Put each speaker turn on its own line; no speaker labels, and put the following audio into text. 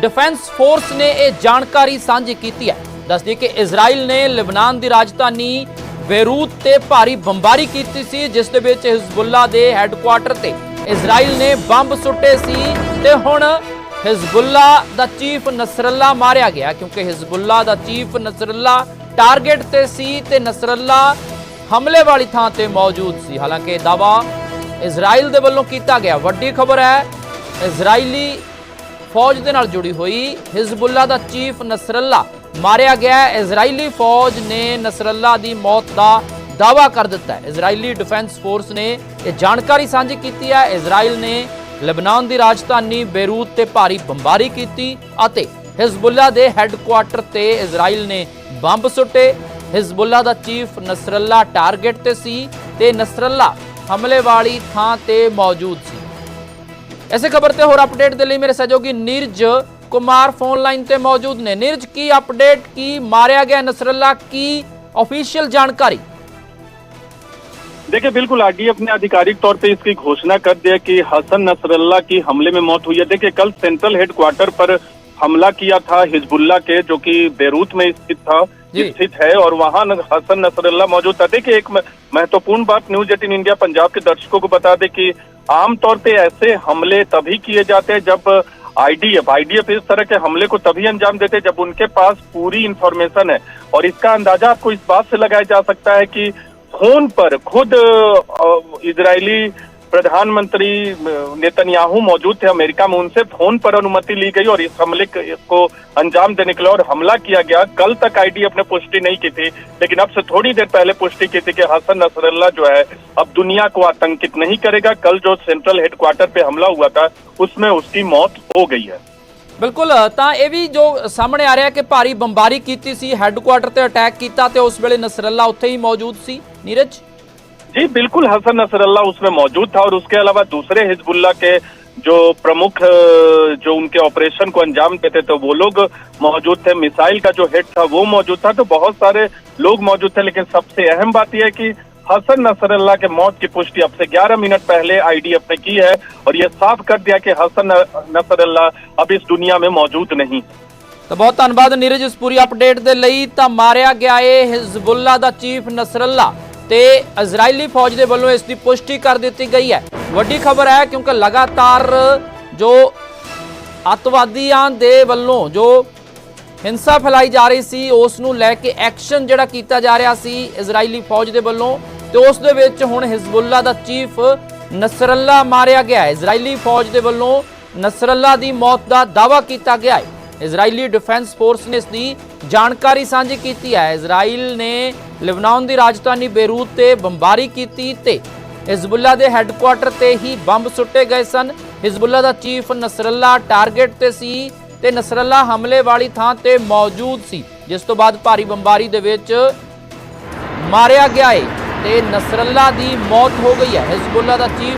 Defence force ਨੇ ਇਹ ਜਾਣਕਾਰੀ ਸਾਂਝੀ ਕੀਤੀ ਹੈ। ਦੱਸਦੀ ਕਿ ਇਜ਼ਰਾਈਲ ਨੇ ਲਿਬਨਾਨ ਦੀ ਰਾਜਧਾਨੀ ਬੇਰੂਤ ਤੇ ਭਾਰੀ ਬੰਬਾਰੀ ਕੀਤੀ ਸੀ, ਜਿਸ ਦੇ ਵਿੱਚ ਹਿਜ਼ਬੁੱਲਾ ਦੇ ਹੈੱਡਕੁਆਰਟਰ ਤੇ ਇਜ਼ਰਾਈਲ ਨੇ ਬੰਬ ਸੁੱਟੇ ਸੀ ਤੇ ਹੁਣ ਹਿਜ਼ਬੁੱਲਾ ਦਾ ਚੀਫ ਨਸਰੱਲਾ ਮਾਰਿਆ ਗਿਆ, ਕਿਉਂਕਿ ਹਿਜ਼ਬੁੱਲਾ ਦਾ ਚੀਫ ਨਸਰੱਲਾ ਟਾਰਗੇਟ ਤੇ ਸੀ ਤੇ ਨਸਰੱਲਾ ਹਮਲੇ ਵਾਲੀ ਥਾਂ ਤੇ ਮੌਜੂਦ ਸੀ। ਹਾਲਾਂਕਿ ਇਹ ਦਾਵਾ ਇਜ਼ਰਾਈਲ ਦੇ ਵੱਲੋਂ ਕੀਤਾ ਗਿਆ। ਵੱਡੀ ਖਬਰ ਹੈ, ਇਜ਼ਰਾਈਲੀ ਫੌਜ ਦੇ ਨਾਲ ਜੁੜੀ ਹੋਈ ਹਿਜ਼ਬੁੱਲਾ ਦਾ ਚੀਫ ਨਸਰੱਲਾ ਮਾਰਿਆ ਗਿਆ ਇਜ਼ਰਾਈਲੀ ਫੌਜ ਨੇ ਨਸਰੱਲਾ ਦੀ ਮੌਤ ਦਾ ਦਾਵਾ ਕਰ ਦਿੱਤਾ ਹੈ। ਇਜ਼ਰਾਈਲੀ ਡਿਫੈਂਸ ਫੋਰਸ ਨੇ ਇਹ ਜਾਣਕਾਰੀ ਸਾਂਝੀ ਕੀਤੀ ਹੈ। ਇਜ਼ਰਾਈਲ ਨੇ ਲੈਬਨਾਨ ਦੀ ਰਾਜਧਾਨੀ ਬੇਰੂਤ ਤੇ ਭਾਰੀ ਬੰਬਾਰੀ ਕੀਤੀ ਅਤੇ ਹਿਜ਼ਬੁੱਲਾ ਦੇ ਹੈੱਡਕੁਆਰਟਰ ਤੇ ਇਜ਼ਰਾਈਲ ਨੇ ਬੰਬ ਸੁੱਟੇ। ਹਿਜ਼ਬੁੱਲਾ ਦਾ ਚੀਫ ਨਸਰੱਲਾ ਟਾਰਗੇਟ ਤੇ ਸੀ ਤੇ ਨਸਰੱਲਾ ਹਮਲੇ ਵਾਲੀ ਥਾਂ ਤੇ ਮੌਜੂਦ ਸੀ। ਐਸੇ ਖਬਰ ਤੇ ਹੋਰ ਅਪਡੇਟ ਦੇ ਲਈ ਮੇਰੇ ਸਹਿਯੋਗੀ ਨੀਰਜ ਕੁਮਾਰ ਫੋਨ ਲਾਈਨ ਤੇ ਮੌਜੂਦ ਨੇ ਨੀਰਜ ਕੀ ਅਪਡੇਟ ਕੀ ਮਾਰਿਆ ਗਿਆ ਨਸਰੱਲਾ ਕੀ ऑफिशियल जानकारी
देखिए बिल्कुल आरडीएफ ने आधिकारिक तौर पे इसकी घोषणा कर दिया कि हसन नसरल्ला की हमले में मौत हुई है देखिए कल सेंट्रल हेडक्वार्टर पर हमला किया था हिजबुल्ला के जो कि बेरूत में स्थित था स्थित है और वहाँ हसन नसरल्ला मौजूद था। देखिए एक महत्वपूर्ण बात न्यूज़ एटीन इंडिया पंजाब के दर्शकों को बता दें कि आमतौर पे ऐसे हमले तभी किए जाते हैं जब आईडीएफ आईडीएफ इस तरह के हमले को तभी अंजाम देते हैं जब उनके पास पूरी इंफॉर्मेशन है। और इसका अंदाज़ा आपको इस बात से लगाया जा सकता है कि फ़ोन पर खुद इजरायली प्रधानमंत्री अ, नेतन्याहू मौजूद थे अमेरिका में उनसे फोन पर अनुमति ली गई और इस हमले क- को अंजाम देने के लिए और हमला किया गया कल तक आईडीएफ ने पुष्टि नहीं की थी लेकिन अब से थोड़ी देर पहले पुष्टि की थी कि हसन नसरल्ला जो है अब दुनिया को आतंकित नहीं करेगा कल जो सेंट्रल हेडक्वार्टर पे हमला हुआ था उसमें उसकी मौत हो गई है
ਬਿਲਕੁਲ ਤਾਂ ਇਹ ਵੀ ਜੋ ਸਾਹਮਣੇ ਆ ਰਿਹਾ ਕਿ ਭਾਰੀ ਬੰਬਾਰੀ ਕੀਤੀ ਸੀ ਹੈੱਡਕੁਆਰਟਰ ਤੇ ਅਟੈਕ ਕੀਤਾ ਤੇ ਉਸ ਵੇਲੇ ਨਸਰੱਲਾ ਉੱਥੇ ਹੀ ਮੌਜੂਦ ਸੀ ਨੀਰਜ
जी बिल्कुल हसन नसरल्ला उसमें मौजूद था और उसके अलावा दूसरे हिजबुल्ला के जो प्रमुख अ, जो उनके ऑपरेशन को अंजाम देते थे वो लोग मौजूद थे मिसाइल का जो हेड था वो मौजूद था तो बहुत सारे लोग मौजूद थे लेकिन सबसे अहम बात यह है कि हसन नसरल्ला के मौत की पुष्टि अब से 11 मिनट पहले आईडीएफ ने की है और ये साफ कर दिया कि हसन न- नसरल्ला अब इस दुनिया में मौजूद नहीं
ਤਾਂ ਬਹੁਤ ਧੰਨਵਾਦ ਨੀਰਜ ਇਸ ਪੂਰੀ ਅਪਡੇਟ ਦੇ ਲਈ ਤਾਂ ਮਾਰਿਆ ਗਿਆ ਏ ਹਿਜ਼ਬੁੱਲਾ ਦਾ ਚੀਫ ਨਸਰੱਲਾ ਤੇ ਇਜ਼ਰਾਈਲੀ ਫੌਜ ਦੇ ਵੱਲੋਂ ਇਸ ਦੀ ਪੁਸ਼ਟੀ ਕਰ ਦਿੱਤੀ ਗਈ ਹੈ। ਵੱਡੀ ਖਬਰ ਹੈ ਕਿਉਂਕਿ ਲਗਾਤਾਰ ਜੋ ਅੱਤਵਾਦੀਆਂ ਦੇ ਵੱਲੋਂ ਜੋ ਹਿੰਸਾ ਫੈਲਾਈ ਜਾ ਰਹੀ ਸੀ, ਉਸ ਨੂੰ ਲੈ ਕੇ ਐਕਸ਼ਨ ਜਿਹੜਾ ਕੀਤਾ ਜਾ ਰਿਹਾ ਸੀ ਇਜ਼ਰਾਈਲੀ ਫੌਜ ਦੇ ਵੱਲੋਂ ਤੇ ਉਸ ਦੇ ਵਿੱਚ ਹੁਣ ਹਿਜ਼ਬੁੱਲਾ ਦਾ ਚੀਫ ਨਸਰੱਲਾ ਮਾਰਿਆ ਗਿਆ ਹੈ। ਇਜ਼ਰਾਈਲੀ ਫੌਜ ਦੇ ਵੱਲੋਂ ਨਸਰੱਲਾ ਦੀ ਮੌਤ ਦਾ ਦਾਅਵਾ ਕੀਤਾ ਗਿਆ ਹੈ। ਇਜ਼ਰਾਈਲੀ ਡਿਫੈਂਸ ਫੋਰਸ ਨੇ ਇਸ ਦੀ ਜਾਣਕਾਰੀ ਸਾਂਝੀ ਕੀਤੀ ਹੈ। ਇਜ਼ਰਾਈਲ ਨੇ ਲਿਬਨਾਨ ਦੀ ਰਾਜਧਾਨੀ ਬੇਰੂਤ ਤੇ ਬੰਬਾਰੀ ਕੀਤੀ ਤੇ ਹਿਜ਼ਬੁੱਲਾ ਦੇ ਹੈੱਡਕੁਆਰਟਰ ਤੇ ਹੀ ਬੰਬ ਸੁੱਟੇ ਗਏ ਸਨ। ਹਿਜ਼ਬੁੱਲਾ ਦਾ ਚੀਫ ਨਸਰੱਲਾ ਟਾਰਗੇਟ ਤੇ ਸੀ ਤੇ ਨਸਰੱਲਾ ਹਮਲੇ ਵਾਲੀ ਥਾਂ ਤੇ ਮੌਜੂਦ ਸੀ, ਜਿਸ ਤੋਂ ਬਾਅਦ ਭਾਰੀ ਬੰਬਾਰੀ ਦੇ ਵਿੱਚ ਮਾਰਿਆ ਗਿਆ ਏ ਤੇ ਨਸਰੱਲਾ ਦੀ ਮੌਤ ਹੋ ਗਈ ਹੈ। ਹਿਜ਼ਬੁੱਲਾ ਦਾ ਚੀਫ